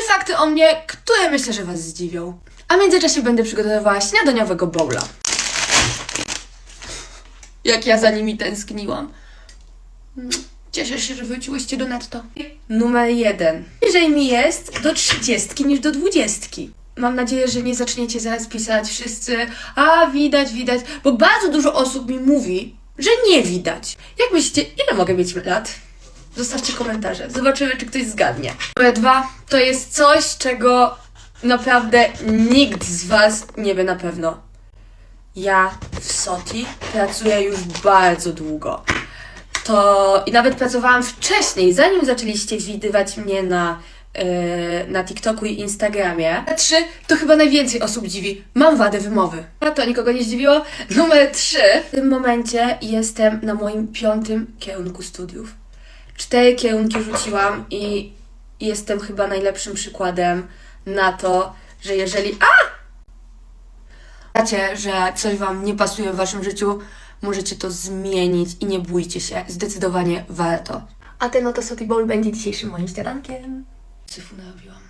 trzy fakty o mnie, które myślę, że Was zdziwią. A w międzyczasie będę przygotowywała śniadaniowego bowla. Jak ja za nimi tęskniłam. Mm, Cieszę się, że wróciłyście do netto. Numer jeden. Bliżej mi jest do trzydziestki niż do dwudziestki. Mam nadzieję, że nie zaczniecie zaraz pisać wszyscy, a widać, widać, bo bardzo dużo osób mi mówi, że nie widać. Jak myślicie, ile mogę mieć lat? Zostawcie komentarze, zobaczymy, czy ktoś zgadnie. Numer dwa to jest coś, czego naprawdę nikt z Was nie wie na pewno. Ja w SOTI pracuję już bardzo długo. To i nawet pracowałam wcześniej, zanim zaczęliście widywać mnie na, yy, na TikToku i Instagramie. A trzy to chyba najwięcej osób dziwi. Mam wadę wymowy. A to nikogo nie zdziwiło. Numer trzy. W tym momencie jestem na moim piątym kierunku studiów. Cztery kierunki rzuciłam i jestem chyba najlepszym przykładem na to, że jeżeli. A! Wiecie, że coś Wam nie pasuje w Waszym życiu, możecie to zmienić i nie bójcie się. Zdecydowanie warto. A ten oto Soty Bowl będzie dzisiejszym moim śniadankiem. Syfu narobiłam.